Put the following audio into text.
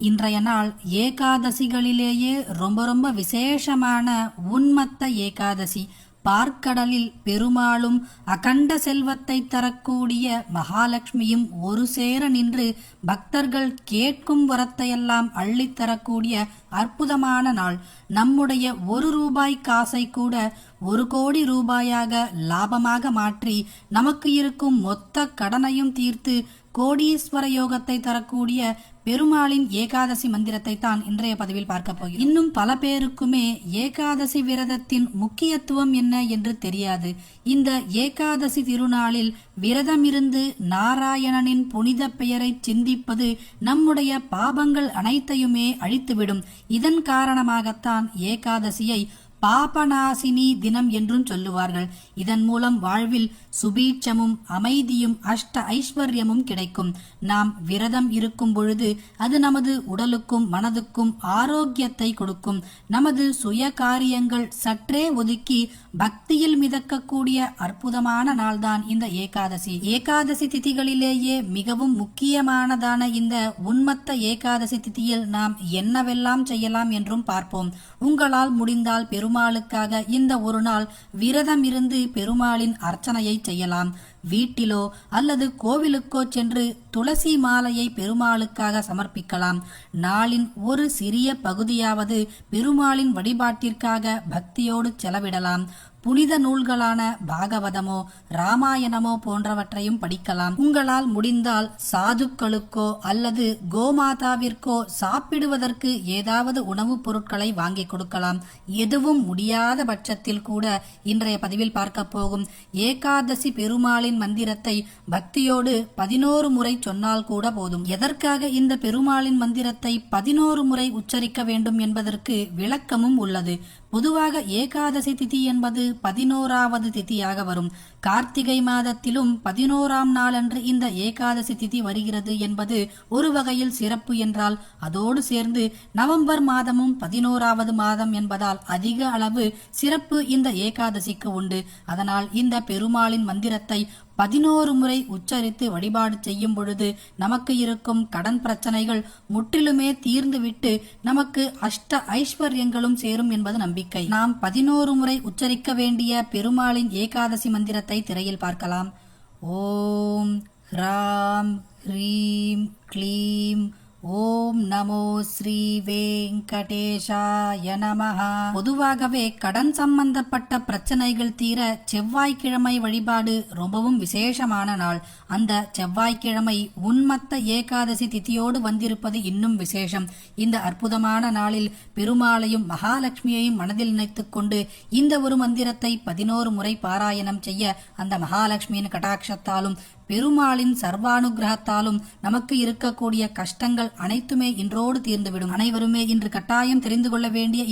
இன்றைய நாள் ஏகாதசிகளிலேயே ரொம்ப ரொம்ப விசேஷமான உன்மத்த ஏகாதசி. பார்க்கடலில் பெருமாளும் அகண்ட செல்வத்தை தரக்கூடிய மகாலட்சுமியும் ஒரு சேர நின்று பக்தர்கள் கேட்கும் வரத்தையெல்லாம் அள்ளித் தரக்கூடிய அற்புதமான நாள். நம்முடைய ஒரு ரூபாய் காசை கூட ஒரு கோடி ரூபாயாக லாபமாக மாற்றி நமக்கு இருக்கும் மொத்த கடனையும் தீர்த்து கோடீஸ்வர யோகத்தை தரக்கூடிய பெருமாளின் ஏகாதசி மந்திரத்தை தான் இன்றைய பதிவில் பார்க்க போகிறோம். இன்னும் பல பேருக்குமே ஏகாதசி விரதத்தின் முக்கியத்துவம் என்ன என்று தெரியாது. இந்த ஏகாதசி திருநாளில் விரதம் இருந்து நாராயணனின் புனித பெயரை சிந்திப்பது நம்முடைய பாபங்கள் அனைத்தையுமே அழித்துவிடும். இதன் காரணமாகத்தான் ஏகாதசியை பாபநாசினி தினம் என்றும் சொல்லுவார்கள். இதன் மூலம் வாழ்வில் சுபீட்சமும் அமைதியும் அஷ்ட ஐஸ்வர்யமும் கிடைக்கும். நாம் விரதம் இருக்கும் பொழுது அது நமது உடலுக்கும் மனதுக்கும் ஆரோக்கியத்தை கொடுக்கும். நமது சுய காரியங்கள் சற்றே ஒதுக்கி பக்தியில் மிதக்கக்கூடிய அற்புதமான நாள்தான் இந்த ஏகாதசி. ஏகாதசி திதிகளிலேயே மிகவும் முக்கியமானதான இந்த உன்மத்த ஏகாதசி திதியில் நாம் என்னவெல்லாம் செய்யலாம் என்றும் பார்ப்போம். உங்களால் முடிந்தால் பெரும் பெருமாளுக்காக இந்த ஒரு நாள் விரதம் இருந்து பெருமாளின் அர்ச்சனையை செய்யலாம். வீட்டிலோ அல்லது கோவிலுக்கோ சென்று துளசி மாலையை பெருமாளுக்காக சமர்ப்பிக்கலாம். நாளின் ஒரு சிறிய பகுதியாவது பெருமாளின் வழிபாட்டிற்காக பக்தியோடு செலவிடலாம். புனித நூல்களான பாகவதமோ ராமாயணமோ போன்றவற்றையும் படிக்கலாம். உங்களால் முடிந்தால் சாதுக்களுக்கோ அல்லது கோமாதாவிற்கோ சாப்பிடுவதற்கு ஏதாவது உணவுப் பொருட்களை வாங்கி கொடுக்கலாம். எதுவும் முடியாத பட்சத்தில் கூட இன்றைய பதிவில் பார்க்க போகும் ஏகாதசி பெருமாளின் மந்திரத்தை பக்தியோடு பதினோரு முறை சொன்னால் கூட போதும். எதற்காக இந்த பெருமாளின் மந்திரத்தை பதினோரு முறை உச்சரிக்க வேண்டும் என்பதற்கு விளக்கமும் உள்ளது. பொதுவாக ஏகாதசி திதி என்பது பதினோராவது திதியாக வரும். கார்த்திகை மாதத்திலும் பதினோராம் நாளன்று இந்த ஏகாதசி திதி வருகிறது என்பது ஒரு வகையில் சிறப்பு என்றால் அதோடு சேர்ந்து நவம்பர் மாதமும் பதினோராவது மாதம் என்பதால் அதிக அளவு சிறப்பு இந்த ஏகாதசிக்கு உண்டு. அதனால் இந்த பெருமாளின் மந்திரத்தை பதினோரு முறை உச்சரித்து வழிபாடு செய்யும் பொழுது நமக்கு இருக்கும் கடன் பிரச்சனைகள் முற்றிலுமே தீர்ந்துவிட்டு நமக்கு அஷ்ட ஐஸ்வர்யங்களும் சேரும் என்பது நம்பிக்கை. நாம் பதினோரு முறை உச்சரிக்க வேண்டிய பெருமாளின் ஏகாதசி மந்திரத்தை திரையில் பார்க்கலாம். ஓம் ஹ்ராம் ஹ்ரீம் க்ளீம் ஓம் நமோ ஸ்ரீ வெங்கடேஷாய நமஹ பொதுவாகவே கடன் சம்பந்தப்பட்ட பிரச்சனைகள் தீர செவ்வாய்க்கிழமை வழிபாடு ரொம்பவும் விசேஷமான நாள். அந்த செவ்வாய்க்கிழமை உன்மத்த ஏகாதசி திதியோடு வந்திருப்பது இன்னும் விசேஷம். இந்த அற்புதமான நாளில் பெருமாளையும் மகாலட்சுமியையும் மனதில் நினைத்துக் கொண்டு இந்த ஒரு மந்திரத்தை பதினோரு முறை பாராயணம் செய்ய அந்த மகாலட்சுமியின் கடாட்சத்தாலும் பெருமாளின் சர்வானுகிரகத்தாலும் நமக்கு இருக்கக்கூடிய கஷ்டங்கள் அனைத்துமே இன்றோடு தீர்ந்துவிடும். அனைவருமே இன்று கட்டாயம் தெரிந்து கொள்ள வேண்டிய